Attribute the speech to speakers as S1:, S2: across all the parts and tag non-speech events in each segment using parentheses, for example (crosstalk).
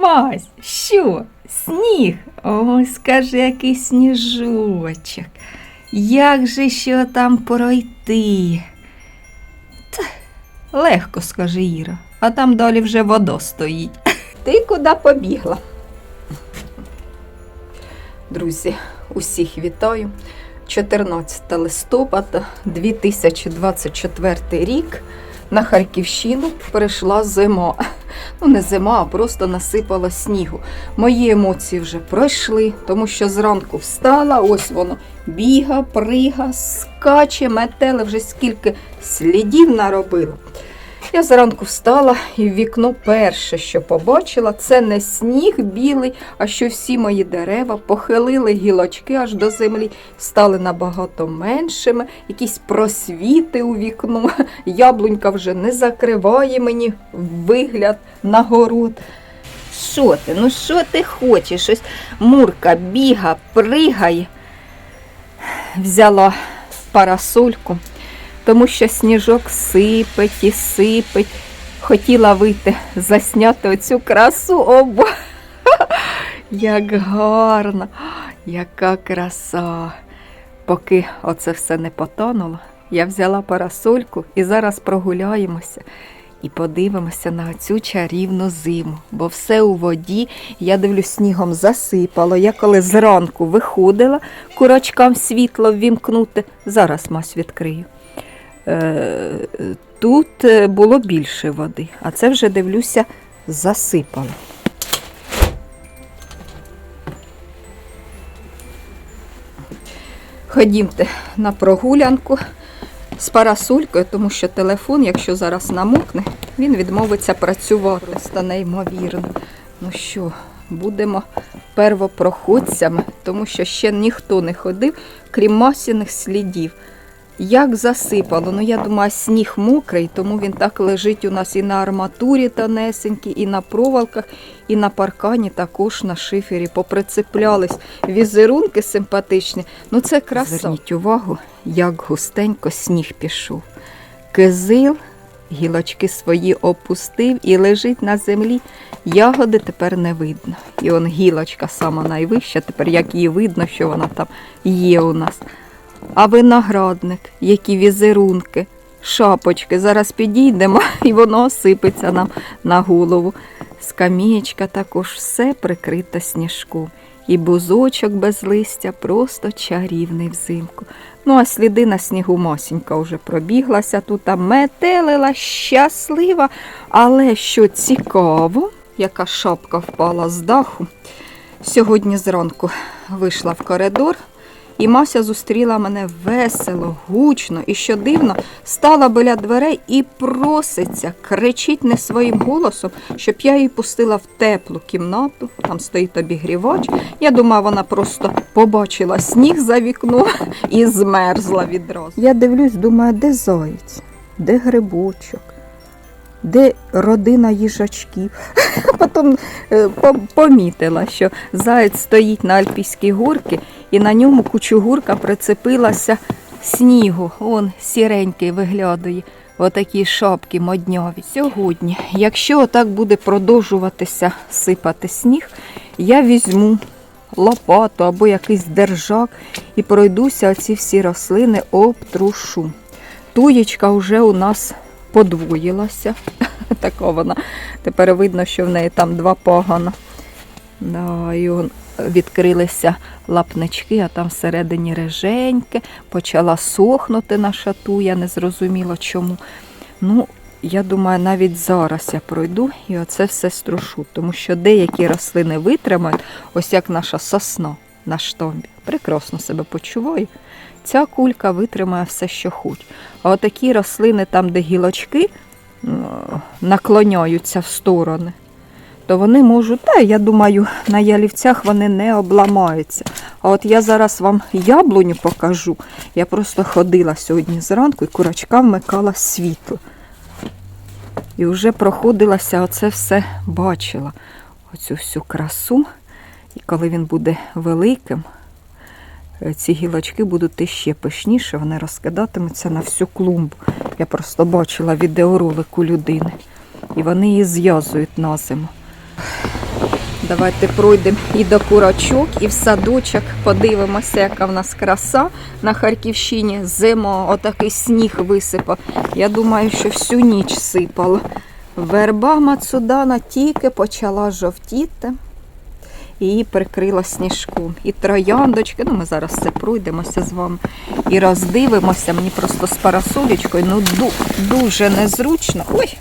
S1: Мась, що? Сніг? Ой, скажи, який сніжочок. Як же що там пройти? Та, легко, скаже Іра, а там далі вже вода стоїть. (laughs) Ти куди побігла? Друзі, усіх вітаю. 14 листопада 2024 рік на Харківщину прийшла зима. Ну, не зима, а просто насипала снігу. Мої емоції вже пройшли, тому що зранку встала, ось воно біга, прига, скаче, метеле, вже скільки слідів наробила. Я зранку встала і в вікно перше, що побачила, це не сніг білий, а що всі мої дерева похилили гілочки аж до землі, стали набагато меншими, якісь просвіти у вікно. (laughs) Яблунька вже не закриває мені вигляд на город. Що ти? Ну що ти хочеш? Ось Мурка біга, пригає. Взяла парасольку тому що сніжок сипить і сипить. Хотіла вийти, засняти оцю красу. Обо. (laughs) Як гарно, яка краса. Поки оце все не потонуло, я взяла парасольку і зараз прогуляємося і подивимося на цю чарівну зиму. Бо все у воді, я дивлюсь, снігом засипало. Я коли зранку виходила курочкам світло ввімкнути, зараз мась відкрию. Е, Тут е, було більше води, а це вже дивлюся, засипало. Ходімте на прогулянку з парасолькою, тому що телефон, якщо зараз намокне, він відмовиться працювати. Просто неймовірно. Ну що, будемо первопроходцями, тому що ще ніхто не ходив, крім масляних слідів. Як засипало, ну я думаю, сніг мокрий, тому він так лежить у нас і на арматурі тонесенькій, і на провалках, і на паркані також на шифері. Поприцеплялись візерунки симпатичні. Ну це краса. Зверніть увагу, як густенько сніг пішов. Кизил гілочки свої опустив і лежить на землі. Ягоди тепер не видно. І он гілочка сама найвища, тепер як її видно, що вона там є у нас. А виноградник, які візерунки, шапочки. Зараз підійдемо (laughs) і воно осипеться нам на голову. Скамієчка також все прикрита сніжком. І бузочок без листя просто чарівний взимку. Ну, а сліди на снігу Масінька вже пробіглася, тут а метелила, щаслива. Але що цікаво, яка шапка впала з даху. Сьогодні зранку вийшла в коридор. І Мася зустріла мене весело, гучно і що дивно, стала біля дверей і проситься, кричить не своїм голосом, щоб я її пустила в теплу кімнату. Там стоїть обігрівач. Я думаю, вона просто побачила сніг за вікном (laughs) і змерзла відразу. Я дивлюсь, думаю, де заєць, де грибочок. Де родина їжачків. (laughs) Потім е, помітила, що заєць стоїть на Альпійській горці і на ньому кучугурка прицепилася снігу. Он сіренький виглядає. Отакі шапки модньові. Сьогодні, якщо отак буде продовжуватися сипати сніг, я візьму лопату або якийсь держак і пройдуся оці всі рослини обтрушу. Туєчка вже у нас подвоїлася. (laughs) Така вона. Тепер видно, що в неї там два пагана. Да, і он відкрилися лапнички, а там всередині реженьке, почала сохнути наша туя, не зрозуміло чому. Ну, я думаю, навіть зараз я пройду і оце все струшу, тому що деякі рослини витримають, ось як наша сосна на штомбі. Прекрасно себе почуваю. Ця кулька витримає все, що хоч. А отакі рослини, там, де гілочки наклоняються в сторони, то вони можуть, та я думаю, на ялівцях вони не обламаються. А от я зараз вам яблуню покажу. Я просто ходила сьогодні зранку і курочка вмикала світло. І вже проходилася, оце все бачила. Оцю всю красу. І коли він буде великим, е, ці гілочки будуть іще пишніше, вони розкидатимуться на всю клумбу. Я просто бачила відеоролик у людини. І вони її зв'язують на зиму. Давайте пройдемо і до курочок, і в садочок. Подивимося, яка в нас краса на Харківщині. Зима, отакий сніг висипав. Я думаю, що всю ніч сипало. Верба Мацудана тільки почала жовтіти. Її прикрила сніжком. І трояндочки. Ну, ми зараз все пройдемося з вами і роздивимося. Мені просто з парасолечкою ну, ду- дуже незручно. Ой!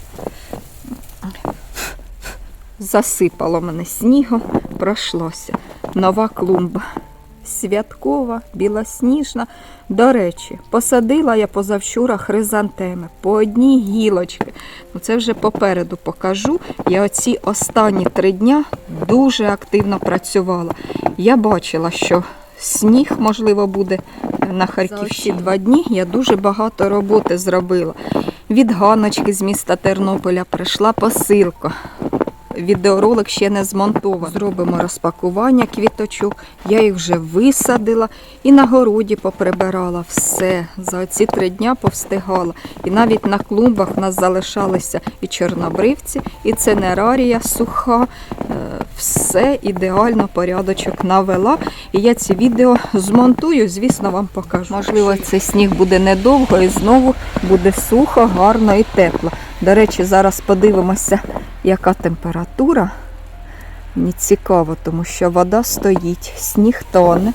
S1: Засипало мене снігом, пройшлося. Нова клумба. Святкова, білосніжна. До речі, посадила я позавчора хризантеми по одній гілочці. Ну, це вже попереду покажу. Я оці останні три дня дуже активно працювала. Я бачила, що сніг, можливо, буде на Харківщині два дні. Я дуже багато роботи зробила. Від Ганочки з міста Тернополя прийшла посилка. Відеоролик ще не змонтований. Зробимо розпакування квіточок. Я їх вже висадила і на городі поприбирала все. За ці три дня повстигала. І навіть на клумбах в нас залишалися і чорнобривці, і ценерарія суха. Е, Все ідеально порядочок навела. І я ці відео змонтую, звісно, вам покажу. Можливо, цей сніг буде недовго і знову буде сухо, гарно і тепло. До речі, зараз подивимося, яка температура. Мені цікаво, тому що вода стоїть, сніг тоне,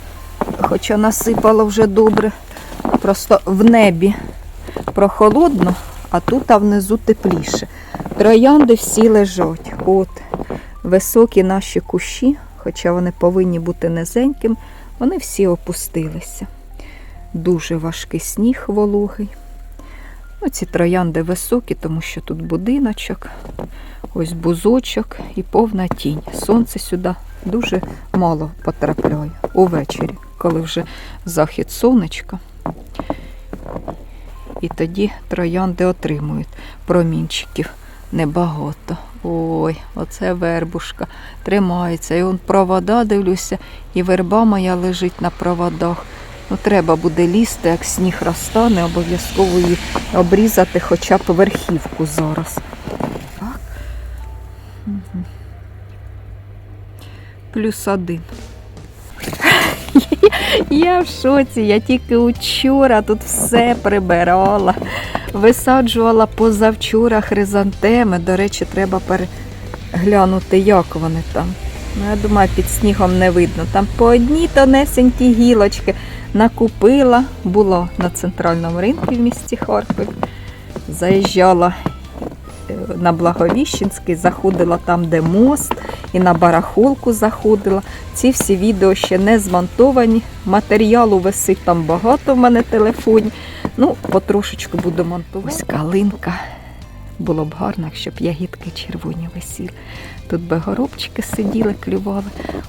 S1: хоча насипало вже добре. Просто в небі прохолодно, а тут а внизу тепліше. Троянди всі лежать. От високі наші кущі, хоча вони повинні бути низенькими, вони всі опустилися. Дуже важкий сніг вологий. Ну, ці троянди високі, тому що тут будиночок, ось бузочок і повна тінь. Сонце сюди дуже мало потрапляє увечері, коли вже захід сонечка. І тоді троянди отримують промінчиків небагато. Ой, оце вербушка тримається. І он провода дивлюся, і верба моя лежить на проводах. Ну, треба буде лізти, як сніг розтане, обов'язково її обрізати хоча б верхівку зараз. Плюс один. (laughs) Я в шоці, я тільки учора тут все прибирала, висаджувала позавчора хризантеми. До речі, треба переглянути, як вони там. Ну, я думаю, під снігом не видно. Там по одній тонесенькій гілочки накупила, було на центральному ринку в місті Харкові. Заїжджала на Благовіщенський, заходила там, де мост, і на барахолку заходила. Ці всі відео ще не змонтовані. Матеріалу висить там багато в мене телефоні. Ну, потрошечку буду монтувати. Ось калинка. Було б гарно, якщо б ягідки червоні висіли. Тут би горобчики сиділи, клювали.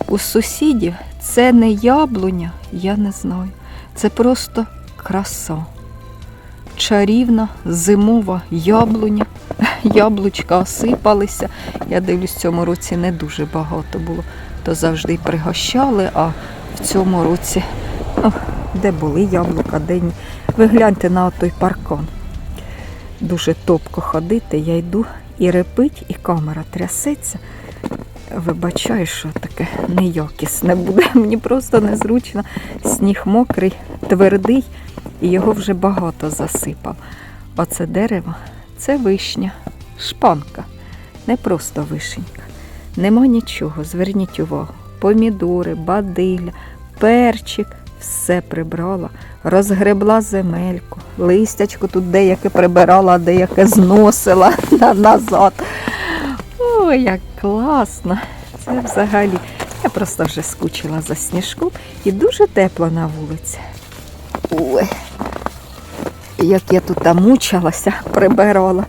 S1: У сусідів це не яблуня, я не знаю. Це просто краса. Чарівна зимова яблуня. (laughs) Яблучка осипалися. Я дивлюсь, в цьому році не дуже багато було. То завжди пригощали, а в цьому році, ну, де були яблука, де ні. Ви гляньте на той паркан. Дуже топко ходити, я йду і репить, і камера трясеться. Вибачаю, що таке неякісне буде. (laughs) Мені просто незручно. Сніг мокрий, твердий, і його вже багато засипав. Оце дерево це вишня, шпанка, не просто вишенька. Нема нічого, зверніть увагу. Помідори, бадилля, перчик, все прибрала, розгребла земельку, листячко тут деяке прибирала, деяке зносила (laughs) на- назад. Ой, як класно! Це взагалі. Я просто вже скучила за сніжком і дуже тепло на вулиці. Ой, як я тут мучилася, прибирала.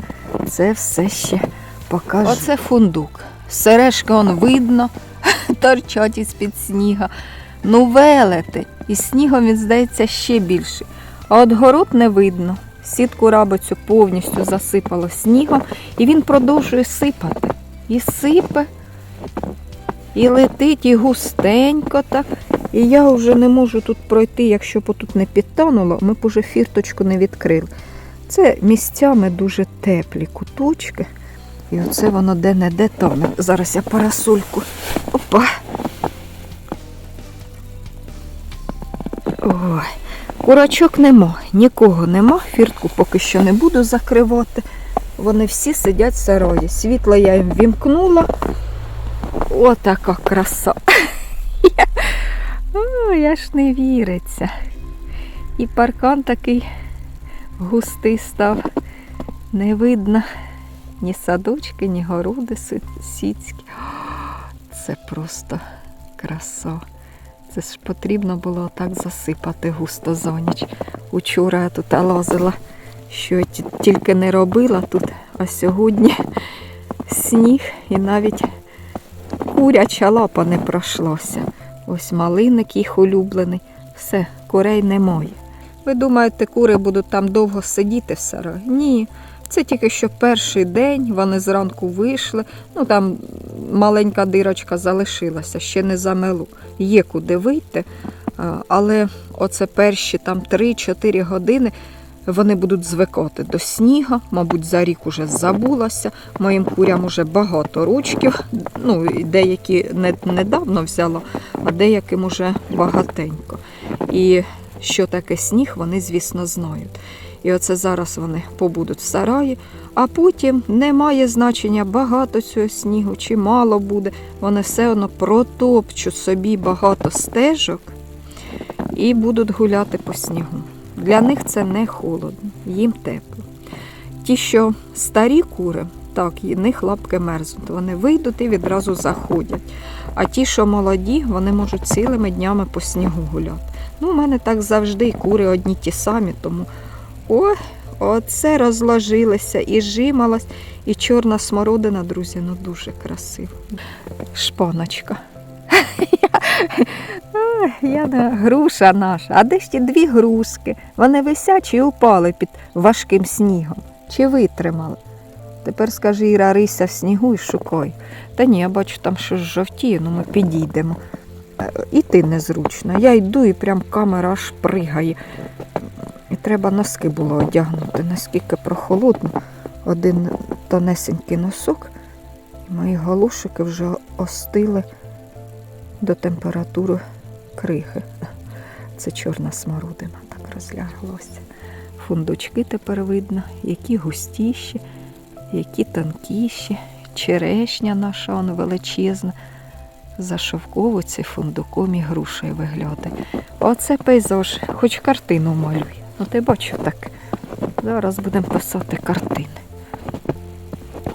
S1: Це все ще покажу. Оце фундук. Сережки он видно, (laughs) торчать із-під сніга. Ну, велети. І снігом він здається ще більший. А от город не видно. Сітку рабицю повністю засипало снігом, і він продовжує сипати. І сипе, і летить, і густенько так. І я вже не можу тут пройти, якщо б тут не підтануло, ми б уже фірточку не відкрили. Це місцями дуже теплі куточки. І оце воно де-не-де тоне. Зараз я парасольку. Опа. Ой, курочок нема, нікого нема. Фіртку поки що не буду закривати. Вони всі сидять в. Світло я їм вімкнула. Отака краса. (laughs) Я ж не віриться. І паркан такий густий став. Не видно ні садочки, ні городи сусідські. Це просто краса. Це ж потрібно було так засипати густо за ніч. Учора я тут лазила, що тільки не робила тут, а сьогодні (laughs) сніг і навіть куряча лапа не пройшлося. Ось малиник їх улюблений. Все, курей немає. Ви думаєте, кури будуть там довго сидіти в сараї? Ні. Це тільки що перший день, вони зранку вийшли. Ну там маленька дирочка залишилася, ще не замелу. Є куди вийти. Але оце перші там 3-4 години вони будуть звикати до снігу, мабуть, за рік уже забулася. Моїм курям уже багато ручків. Ну, деякі не, недавно взяла, а деяким уже багатенько. І що таке сніг, вони, звісно, знають. І оце зараз вони побудуть в сараї, а потім немає значення багато цього снігу чи мало буде. Вони все одно протопчуть собі багато стежок і будуть гуляти по снігу. Для них це не холодно, їм тепло. Ті, що старі кури, так, і них лапки мерзнуть. Вони вийдуть і відразу заходять. А ті, що молоді, вони можуть цілими днями по снігу гуляти. Ну, у мене так завжди і кури одні ті самі, тому о, оце розложилося і жималась, і чорна смородина, друзі, ну дуже красиво. Шпоночка. (laughs) Я не груша наша, а де ж ті дві грушки? Вони висячі і упали під важким снігом. Чи витримали? Тепер скажи, Іра, рися в снігу і шукай. Та ні, я бачу, там щось жовтіє, ну ми підійдемо. Е, Іти незручно. Я йду і прям камера аж пригає. І треба носки було одягнути, наскільки прохолодно. Один тонесенький носок, і мої галушики вже остили до температури крихи. (laughs) Це чорна смородина так розляглося. Фундучки тепер видно, які густіші, які тонкіші. Черешня наша он величезна. За шовковиці фундуком і грушею виглядає. Оце пейзаж, хоч картину малюй. Ну ти бачу так. Зараз будемо писати картини.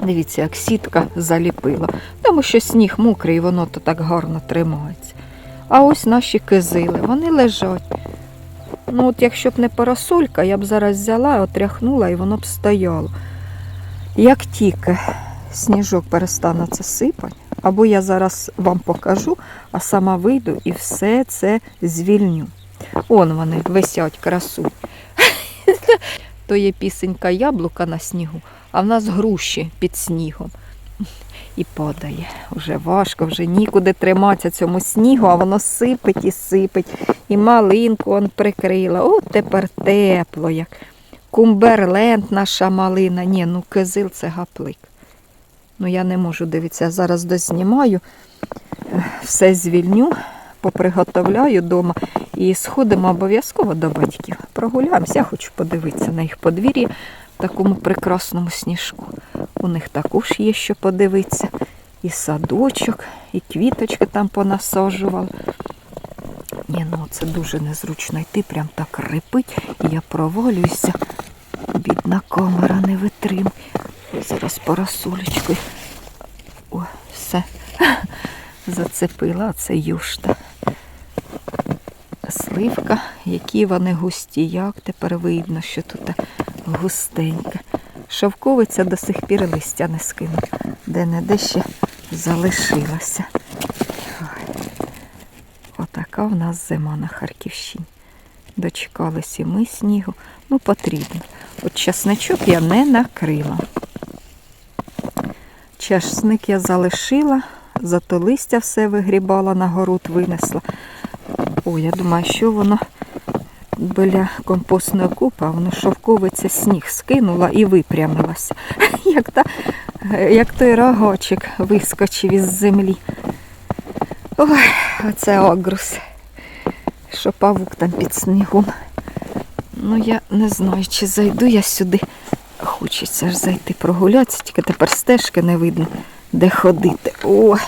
S1: Дивіться, як сітка заліпила, тому що сніг мокрий, і воно то так гарно тримається. А ось наші кизили, вони лежать. Ну, от якщо б не парасолька, я б зараз взяла, отряхнула і воно б стояло. Як тільки сніжок перестане це сипати, або я зараз вам покажу, а сама вийду і все це звільню. Он вони висять красу. (laughs) То є пісенька яблука на снігу, а в нас груші під снігом. І падає. Вже важко, вже нікуди триматися цьому снігу, а воно сипить і сипить. І малинку он прикрила. О, тепер тепло як. Кумберленд наша малина. Ні, ну кизил це гаплик. Ну я не можу дивитися, зараз дознімаю, е, все звільню, поприготовляю вдома і сходимо обов'язково до батьків. Прогуляємося, я хочу подивитися на їх подвір'я такому прекрасному сніжку. У них також є що подивитися. І садочок, і квіточки там понасаджували. Ні, ну це дуже незручно йти, прям так рипить, і я провалююся. Бідна камера не витримує. Зараз парасолечкою. О, все. (laughs) Зацепила, це юшта. Сливка, які вони густі, як тепер видно, що тут густеньке. Шовковиця до сих пір листя не скинула, де не де ще залишилася. Отака в нас зима на Харківщині. Дочекались і ми снігу. Ну, потрібно. От часничок я не накрила. Часник я залишила, зато листя все вигрібала, на город винесла. О, я думаю, що воно біля компостної купи, а воно шовковиця сніг скинула і випрямилася. (laughs) Як, та, як той рогочик вискочив із землі. Ой, оце огрус. Що павук там під снігом. Ну, я не знаю, чи зайду я сюди. Хочеться ж зайти прогулятися, тільки тепер стежки не видно, де ходити. Ой,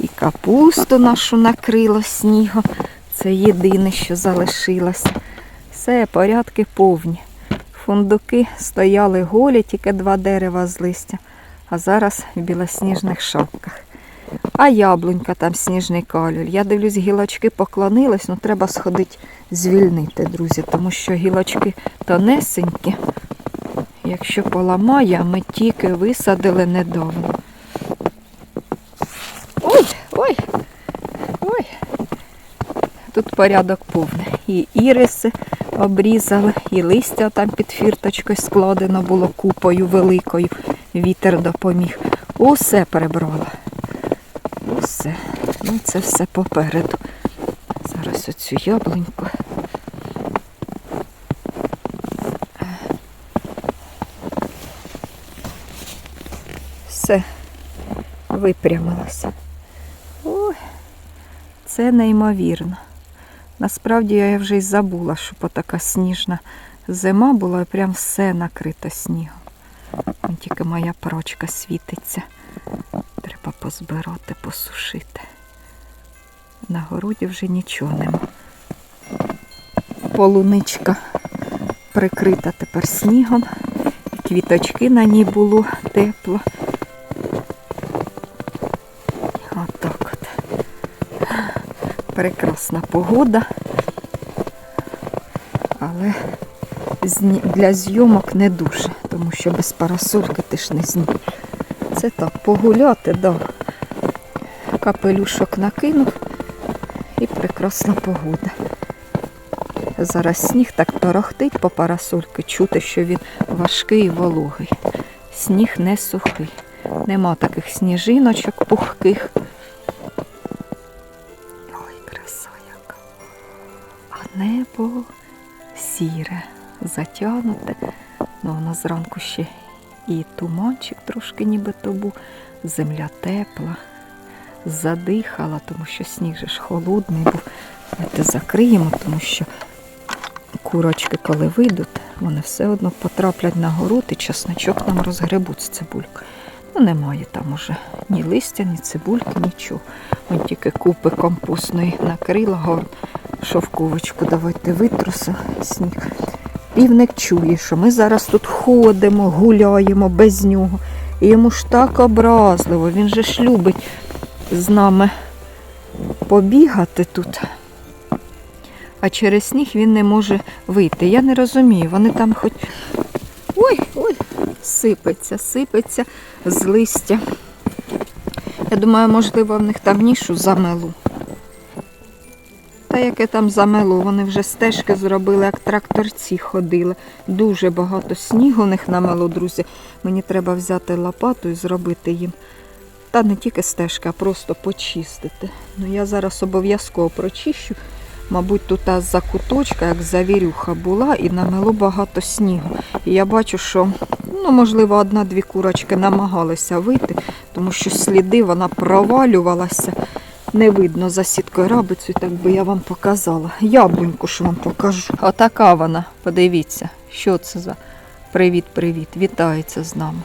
S1: і капусту нашу накрило снігом. Це єдине, що залишилося. Все, порядки повні. Фундуки стояли голі, тільки два дерева з листя, а зараз в білосніжних шапках. А яблунька там сніжний калюль. Я дивлюсь, гілочки поклонились, ну треба сходити звільнити, друзі, тому що гілочки тонесенькі. Якщо поламає, ми тільки висадили недавно. Ой, ой. Тут порядок повний. І іриси обрізали, і листя там під фірточкою складено було купою великою. Вітер допоміг. Усе перебрала. Усе. Ну, це все попереду. Зараз оцю яблуньку. Все випрямилося. Ой, це неймовірно. Насправді я вже й забула, що така сніжна зима була і прям все накрито снігом. Вон тільки моя прочка світиться. Треба позбирати, посушити. На городі вже нічого нема. Полуничка прикрита тепер снігом. і Квіточки на ній було тепло. Отак от. Прекрасна погода. Але для зйомок не дуже, тому що без парасольки ти ж не зні. Це так, погуляти, да. Капелюшок накинув і прекрасна погода. Зараз сніг так торохтить по парасольки, чути, що він важкий і вологий. Сніг не сухий. Нема таких сніжиночок пухких. Небо сіре, затягнуте. Ну, воно зранку ще і туманчик трошки нібито був, земля тепла, задихала, тому що сніг же ж холодний був. Давайте закриємо, тому що курочки, коли вийдуть, вони все одно потраплять на город і чесночок нам розгребуть з цибулькою. Ну, немає там уже ні листя, ні цибульки, нічого. Вон тільки купи компостної накрила, гарно шовковочку давайте витрусимо сніг. Півник чує, що ми зараз тут ходимо, гуляємо без нього. І йому ж так образливо, він же ж любить з нами побігати тут. А через сніг він не може вийти. Я не розумію, вони там хоч. Ой, ой, сипеться, сипеться з листя. Я думаю, можливо, в них там нішу замелу. Та яке там замело, вони вже стежки зробили, як тракторці ходили. Дуже багато снігу у них намело, друзі. Мені треба взяти лопату і зробити їм. Та не тільки стежка, а просто почистити. Ну я зараз обов'язково прочищу. Мабуть, тут та закуточка, як завірюха була, і намело багато снігу. І я бачу, що, ну, можливо, одна-дві курочки намагалися вийти, тому що сліди вона провалювалася. Не видно за сіткою рабицю, так би я вам показала. Яблуньку ж вам покажу. Отака вона, подивіться, що це за привіт-привіт, вітається з нами.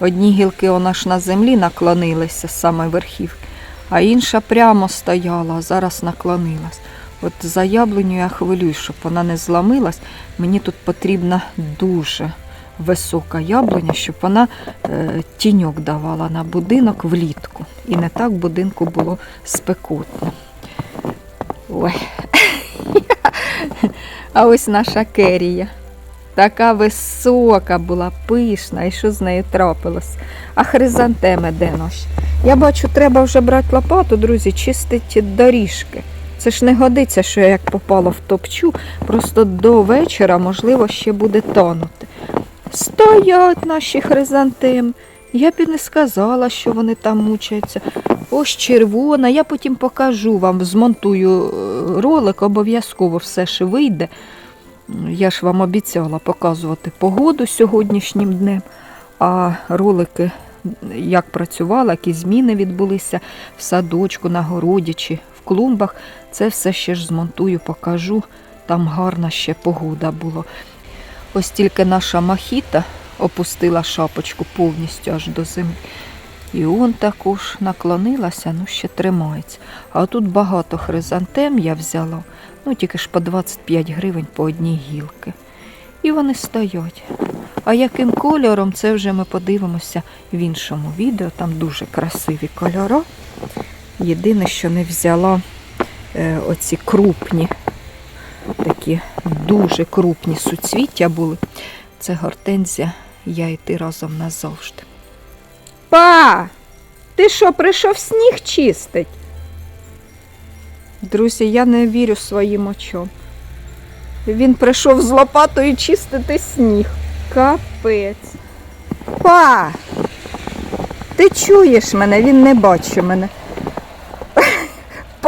S1: Одні гілки вона ж на землі наклонилися з самої верхівки, а інша прямо стояла, а зараз наклонилась. От за яблуню я хвилююсь, щоб вона не зламилась. Мені тут потрібна дуже висока яблуня, щоб вона е, тіньок давала на будинок влітку. І не так будинку було спекотно. Ой. (laughs) А ось наша керія. Така висока була, пишна, і що з нею трапилось? А хризантеми де наші? Я бачу, треба вже брати лопату, друзі, чистити доріжки. Це ж не годиться, що я як попало в топчу, просто до вечора, можливо, ще буде тонути. Стоять наші хризантеми. Я б і не сказала, що вони там мучаються. Ось червона, я потім покажу вам, змонтую е, ролик, обов'язково все ж вийде. Я ж вам обіцяла показувати погоду сьогоднішнім днем, а ролики як працювала, які зміни відбулися в садочку, на городі чи клумбах. Це все ще ж змонтую, покажу. Там гарна ще погода була. Ось тільки наша махіта опустила шапочку повністю аж до землі. І он також наклонилася, ну ще тримається. А тут багато хризантем я взяла, ну тільки ж по 25 гривень по одній гілки. І вони стоять. А яким кольором, це вже ми подивимося в іншому відео. Там дуже красиві кольори. Єдине, що не взяла е, оці крупні, такі дуже крупні суцвіття були. Це гортензія, я і ти разом назавжди. Па! Ти що, прийшов сніг чистить? Друзі, я не вірю своїм очам. Він прийшов з лопатою чистити сніг. Капець. Па! Ти чуєш мене, він не бачить мене.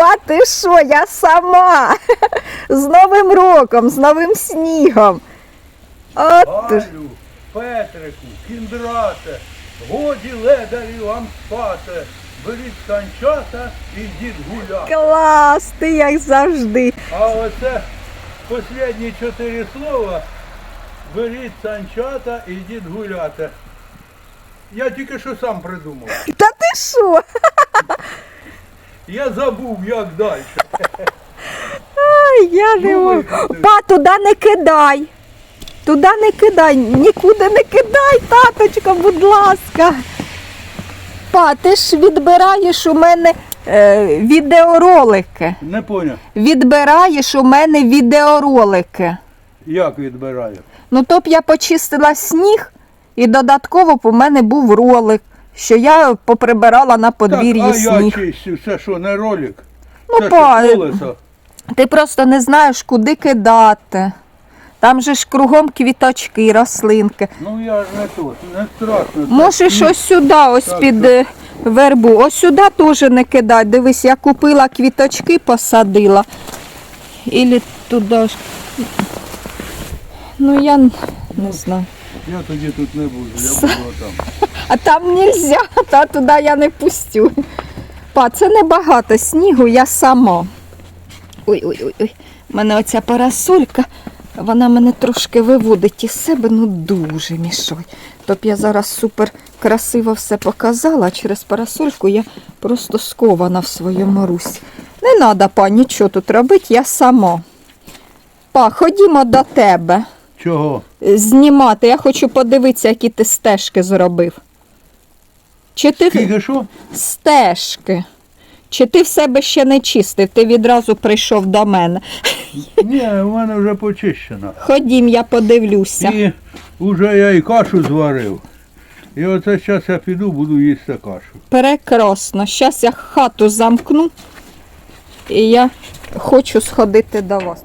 S1: Па, ти що, я сама. (laughs) З Новим роком, з новим снігом. От ти ж.
S2: Галю, Петрику, кіндрате, годі ледарі вам спати, беріть санчата і йдіть гуляти.
S1: Клас, ти як завжди.
S2: А оце останні чотири слова, беріть санчата і йдіть гуляти. Я тільки що сам придумав.
S1: Та ти що? (laughs)
S2: Я забув, як далі.
S1: Ай, я не
S2: Ну,
S1: можу. Па, туди не кидай. Туди не кидай, нікуди не кидай, таточка, будь ласка. Па, ти ж відбираєш у мене е, відеоролики.
S2: Не поняв,
S1: Відбираєш у мене відеоролики.
S2: як відбираю.
S1: Ну, то б я почистила сніг, і додатково б у мене був ролик, що я поприбирала на подвір'ї
S2: так, а я
S1: сніг.
S2: чистю, це що, не ролик?
S1: Ну,
S2: це
S1: па,
S2: що, колесо?
S1: Ти просто не знаєш, куди кидати. Там же ж кругом квіточки, рослинки.
S2: Ну я ж не тут, не страшно.
S1: Можеш ось сюди, ось
S2: Так,
S1: під
S2: так.
S1: е, вербу. Ось сюди теж не кидай. Дивись, я купила квіточки, посадила. Ілі туди ж. Ну я не знаю.
S2: Я тоді тут не буду, я буду там.
S1: А там нельзя, та туди я не пустю. Па, це небагато снігу, я сама. Ой, ой, ой, ой. У мене оця парасолька, вона мене трошки виводить із себе, ну дуже мішає. Тобто я зараз супер красиво все показала, а через парасольку я просто скована в своєму русі. Не треба, па, нічого тут робити, я сама. Па, ходімо до тебе
S2: Чого?
S1: е, знімати. Я хочу подивитися, які ти стежки зробив. Чи ти
S2: Скільки що?
S1: стежки? Чи ти в себе ще не чистив? Ти відразу прийшов до мене.
S2: Ні, у мене вже почищено.
S1: Ходім, я подивлюся.
S2: І вже я і кашу зварив. І оце зараз я піду, буду їсти кашу.
S1: Прекрасно. Зараз я хату замкну. І я хочу сходити до вас.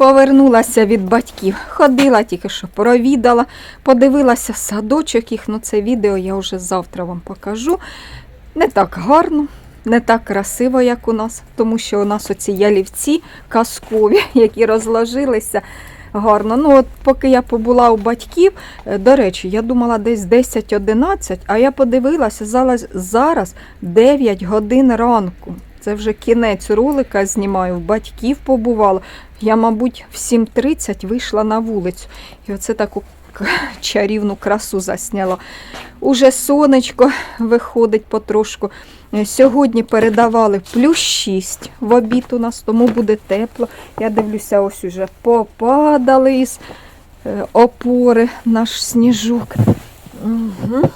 S1: Повернулася від батьків. Ходила тільки що провідала, подивилася садочок їх. Ну, це відео я вже завтра вам покажу. Не так гарно, не так красиво, як у нас, тому що у нас оці ялівці казкові, (laughs) які розложилися гарно. Ну, от поки я побула у батьків, е, до речі, я думала десь 10-11, а я подивилася, зараз 9 годин ранку. Це вже кінець ролика знімаю, в батьків побувала. Я, мабуть, в 7.30 вийшла на вулицю. І оце таку чарівну красу засняла. Уже сонечко виходить потрошку. Сьогодні передавали плюс 6 в обід у нас, тому буде тепло. Я дивлюся, ось уже попадали із е, опори наш сніжок. Угу.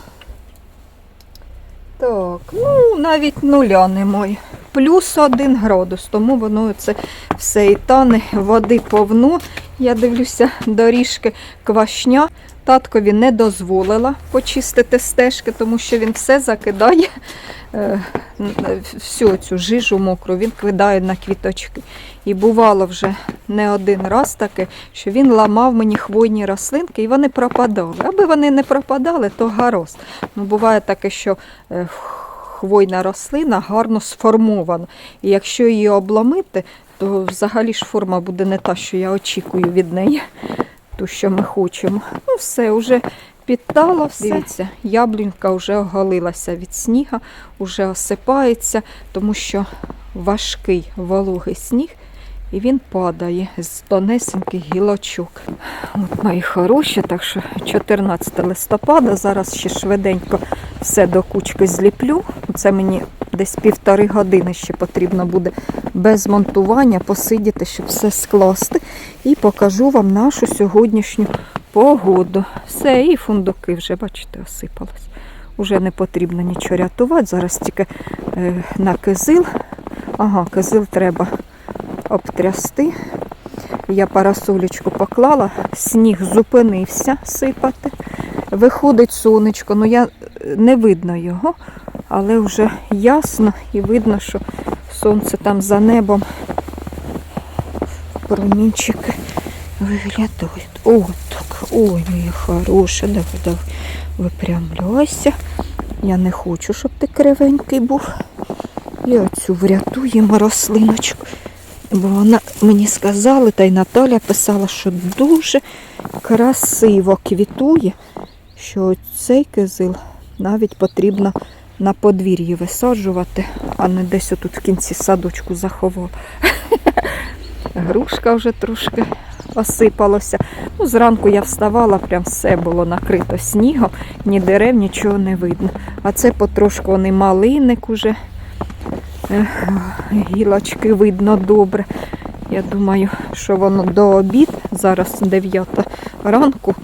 S1: Так, ну навіть нуля немає. Плюс один градус, тому воно це все і тане, води повно. Я дивлюся, доріжки квашня. Таткові не дозволила почистити стежки, тому що він все закидає, е, всю цю жижу мокру, він кидає на квіточки. І бувало вже не один раз таке, що він ламав мені хвойні рослинки і вони пропадали. Аби вони не пропадали, то гаразд. Ну, буває таке, що е, хвойна рослина гарно сформована. І якщо її обломити, то взагалі ж форма буде не та, що я очікую від неї, ту, що ми хочемо. Ну, все, вже підтало все. Дивіться, яблунька вже оголилася від сніга, вже осипається, тому що важкий вологий сніг, і він падає з тонесеньких гілочок. От мої хороші, так що 14 листопада, зараз ще швиденько все до кучки зліплю. Це мені десь півтори години ще потрібно буде без монтування посидіти, щоб все скласти. І покажу вам нашу сьогоднішню погоду. Все, і фундуки вже, бачите, осипались. Уже не потрібно нічого рятувати. Зараз тільки е, на кизил. Ага, кизил треба обтрясти. Я парасолечку поклала, сніг зупинився сипати. Виходить сонечко, ну я не видно його, але вже ясно і видно, що сонце там за небом. Промінчики виглядають. О, так, ой, моя хороша, давай, давай, випрямляйся. Я не хочу, щоб ти кривенький був. І оцю врятуємо рослиночку. Бо вона мені сказали, та й Наталя писала, що дуже красиво квітує, що цей кизил навіть потрібно на подвір'ї висаджувати, а не десь отут в кінці садочку заховав. (laughs) Грушка вже трошки осипалося. Ну, зранку я вставала, прям все було накрито снігом, ні дерев, нічого не видно. А це потрошку вони малиник уже. Гілочки видно добре. Я думаю, що воно до обід, зараз 9 ранку,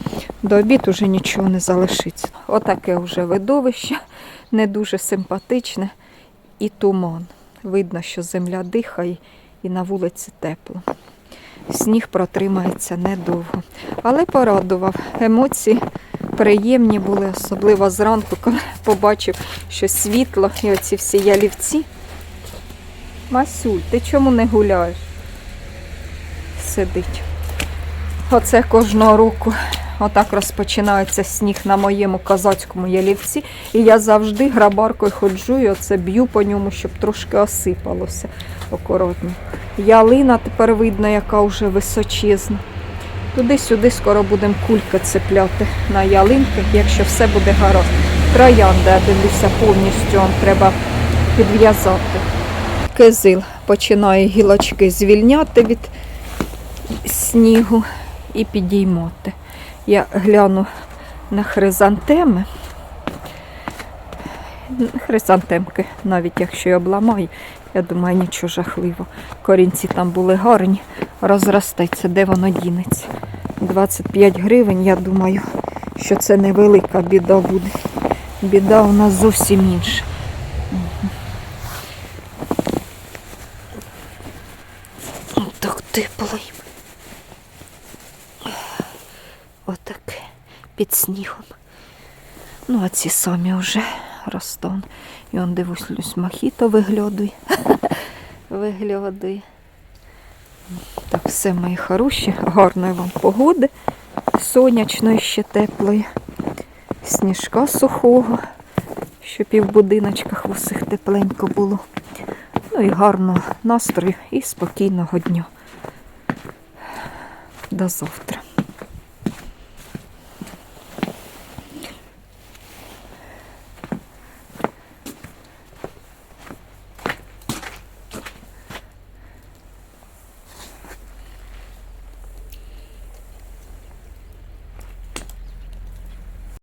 S1: до обід уже нічого не залишиться. Отаке вже видовище, не дуже симпатичне і туман. Видно, що земля дихає і на вулиці тепло. Сніг протримається недовго. Але порадував. Емоції приємні були, особливо зранку, коли побачив, що світло і оці всі ялівці. Масюль, ти чому не гуляєш? Сидить. Оце кожного року отак розпочинається сніг на моєму козацькому ялівці. І я завжди грабаркою ходжу і оце б'ю по ньому, щоб трошки осипалося акуратно. Ялина тепер видно, яка вже височезна. Туди-сюди скоро будемо кульки цепляти на ялинки, якщо все буде гаразд. Троянда, я дивлюся, повністю вам треба підв'язати. Кизил починає гілочки звільняти від снігу і підіймати. Я гляну на хризантеми. Хризантемки, навіть якщо я обламаю, я думаю, нічого жахливого. Корінці там були гарні, розростеться, де воно дінеться. 25 гривень, я думаю, що це невелика біда буде. Біда у нас зовсім інша. Тепло. Отаке під снігом. Ну, а ці самі вже ростуть. І он дивлюсь, Люсь мохіто виглядує. (laughs) виглядує. Так, все мої хороші, гарної вам погоди. Сонячної ще теплої. Сніжка сухого, щоб і в будиночках в усіх тепленько було. Ну і гарного настрою і спокійного дня. До завтра.